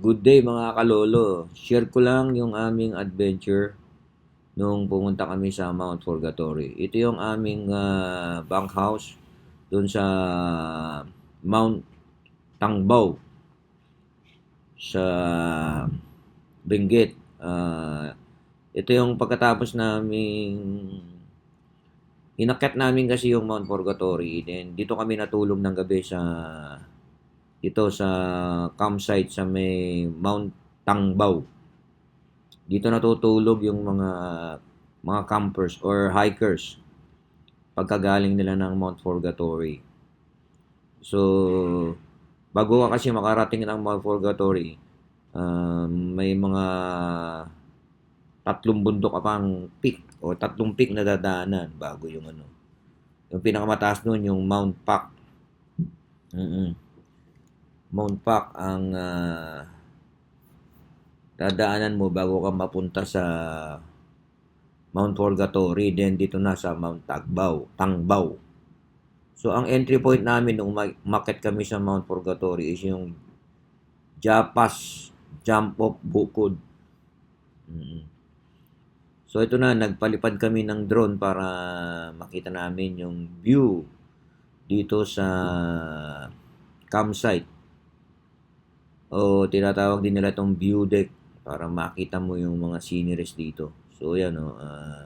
Good day mga kalolo. Share ko lang yung aming adventure nung pumunta kami sa Mount Purgatory. Ito yung aming uh, bunk house doon sa Mount Tangbaw sa Benguet. Uh, ito yung pagkatapos naming inakyat namin kasi yung Mount Purgatory. Then dito kami natulog ng gabi sa ito sa campsite sa may Mount Tangbaw. Dito natutulog yung mga mga campers or hikers pagkagaling nila ng Mount Purgatory. So, bago ka kasi makarating ng Mount Purgatory, uh, may mga tatlong bundok ka pang peak o tatlong peak na dadaanan bago yung ano. Yung pinakamataas noon yung Mount Pac. Mm-mm. Mount Pac ang uh, dadaanan mo bago ka mapunta sa Mount Purgatory, then dito na sa Mount Tagbaw, Tangbaw. So, ang entry point namin nung makit kami sa Mount Purgatory is yung Japas Jump Off Bukod. Mm-hmm. So, ito na, nagpalipad kami ng drone para makita namin yung view dito sa campsite o tinatawag din nila itong view deck para makita mo yung mga sceneries dito. So yan o, uh,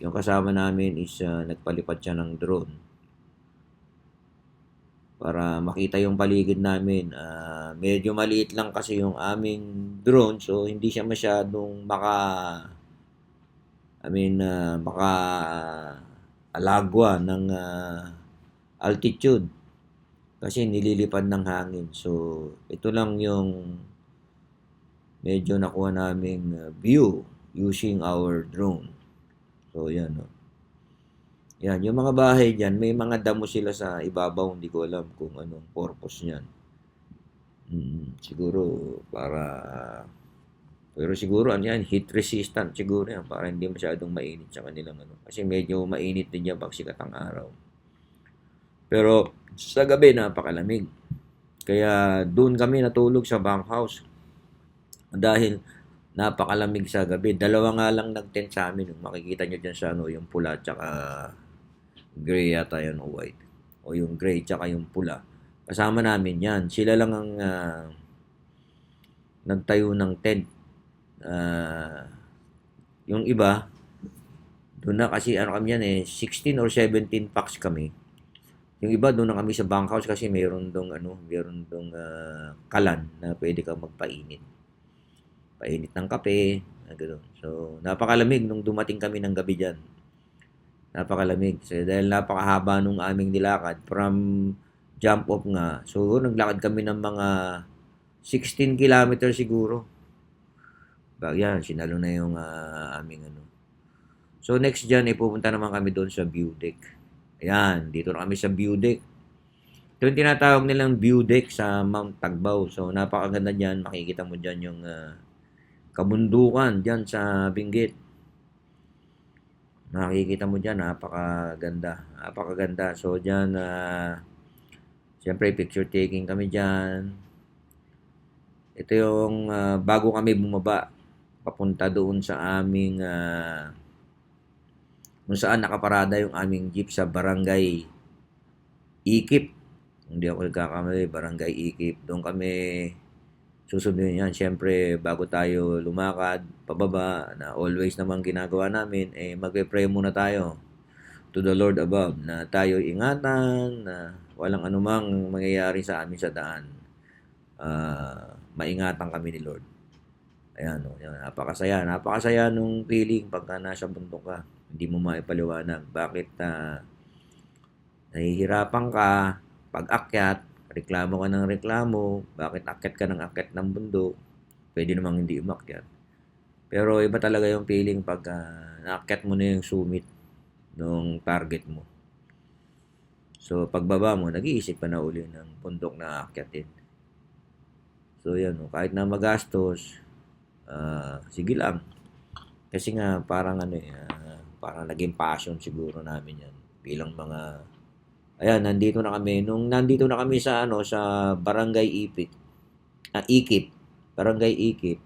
yung kasama namin is uh, nagpalipad siya ng drone para makita yung paligid namin. Uh, medyo maliit lang kasi yung aming drone so hindi siya masyadong maka I mean uh, maka alagwa ng uh, altitude kasi nililipad ng hangin. So, ito lang yung medyo nakuha naming uh, view using our drone. So, yan. No? Yan, yung mga bahay dyan, may mga damo sila sa ibabaw. Hindi ko alam kung anong purpose niyan. Hmm, siguro para pero siguro ano yan, heat resistant siguro yan para hindi masyadong mainit sa kanilang ano. Kasi medyo mainit din yan pag sikat ang araw. Pero sa gabi, napakalamig. Kaya doon kami natulog sa bunkhouse. Dahil napakalamig sa gabi. Dalawa nga lang nag-tent sa amin. Makikita nyo dyan sa ano, yung pula tsaka gray yata yun o white. O yung gray tsaka yung pula. Kasama namin yan. Sila lang ang uh, nagtayo ng tent. Uh, yung iba, doon na kasi ano kami yan eh, 16 or 17 packs kami. Yung iba doon na kami sa bunkhouse kasi mayroon dong ano, mayroon dong uh, kalan na pwede kang magpainit. Painit ng kape, na gano'n. So, napakalamig nung dumating kami ng gabi diyan. Napakalamig. So, dahil napakahaba nung aming nilakad from jump off nga. So, naglakad kami ng mga 16 kilometers siguro. Bag yan, sinalo na yung uh, aming ano. So, next dyan, ipupunta naman kami doon sa view deck. Ayan, dito na kami sa view deck. Ito yung tinatawag nilang view deck sa Mount Tagbaw. So, napakaganda dyan. Makikita mo dyan yung uh, kabundukan dyan sa Benguet. Nakikita mo dyan, napakaganda. Napakaganda. So, dyan, uh, siyempre, picture taking kami dyan. Ito yung uh, bago kami bumaba, papunta doon sa aming uh, kung saan nakaparada yung aming jeep sa barangay Ikip. Hindi ako nagkakamali, barangay Ikip. Doon kami susundin yan. Siyempre, bago tayo lumakad, pababa, na always naman ginagawa namin, eh, magpe-pray muna tayo to the Lord above na tayo ingatan, na walang anumang mangyayari sa amin sa daan. Uh, maingatan kami ni Lord. Ayan, oh, yan, napakasaya. Napakasaya nung feeling pagka nasa bundok ka. Hindi mo maipaliwanag bakit uh, nahihirapan ka pag akyat, reklamo ka ng reklamo, bakit akyat ka ng akyat ng bundok, pwede namang hindi umakyat. Pero iba talaga yung feeling pag uh, naakyat mo na yung summit ng target mo. So, pagbaba mo, nag-iisip ka na uli ng bundok na aakyatin. So, yan. No, kahit na magastos, uh, sige lang. Kasi nga, parang ano eh, uh, parang naging passion siguro namin yan bilang mga ayan nandito na kami nung nandito na kami sa ano sa barangay Ipit ah, Ikip Barangay Ikip.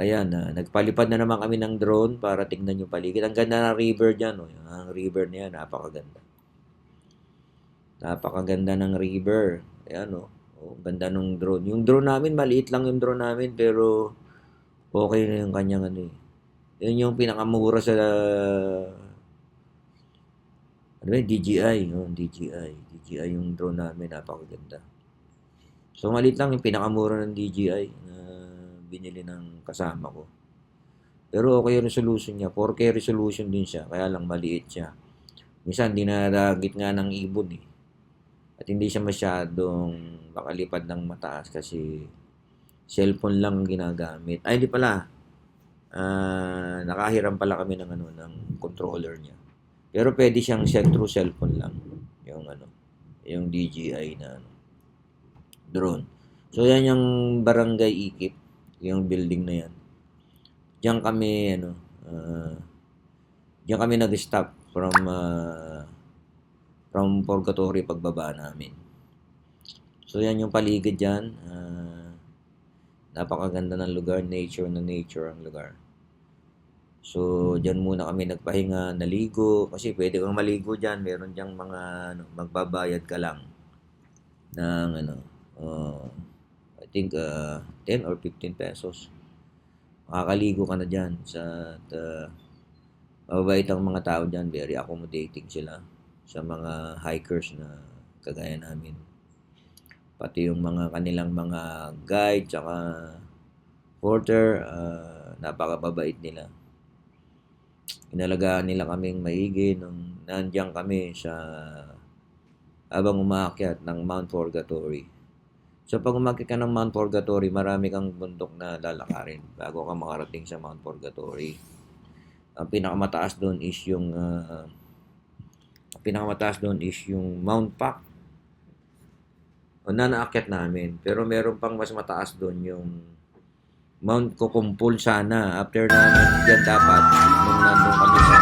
Ayan, ah, nagpalipad na naman kami ng drone para tignan yung paligid. Ang ganda ng river dyan. Oh. Ang river niya, napakaganda. Napakaganda ng river. Ayan, oh. oh ganda ng drone. Yung drone namin, maliit lang yung drone namin, pero okay na yung kanyang ano eh. Yun yung pinakamura sa ano yun? DJI, no? DJI. DJI yung drone namin, napakaganda. So, maliit lang yung pinakamura ng DJI na binili ng kasama ko. Pero okay yung resolution niya. 4K resolution din siya, kaya lang maliit siya. Minsan, hindi nadagit nga ng ibon eh. At hindi siya masyadong makalipad ng mataas kasi cellphone lang ang ginagamit. Ay, hindi pala. Ah, nakahiram pala kami ng ano ng controller niya. Pero pwede siyang set through cellphone lang yung ano, yung DJI na ano, drone. So yan yung Barangay Ikip, yung building na yan. Diyan kami ano, ah, diyan kami nag-stop from ah, from Purgatory pagbaba namin. So yan yung paligid diyan. Ah, napakaganda ng lugar, nature na nature ang lugar. So, diyan muna kami nagpahinga, naligo, kasi pwede kang maligo diyan, meron diyang mga ano, magbabayad ka lang ng ano, uh, I think uh, 10 or 15 pesos. Makakaligo ka na diyan sa at, uh, mababait ang mga tao diyan, very accommodating sila sa mga hikers na kagaya namin. Pati yung mga kanilang mga guide tsaka porter, uh, napakababait nila inalagaan nila kaming maigi nung nandiyan kami sa habang umaakyat ng Mount Purgatory. So pag umakyat ka ng Mount Purgatory, marami kang bundok na lalakarin bago ka makarating sa Mount Purgatory. Ang pinakamataas doon is yung uh, ang pinakamataas doon is yung Mount Pac. O na naakyat namin. Pero meron pang mas mataas doon yung Mount Kukumpul sana. After namin yan dapat, nung nandun kami sa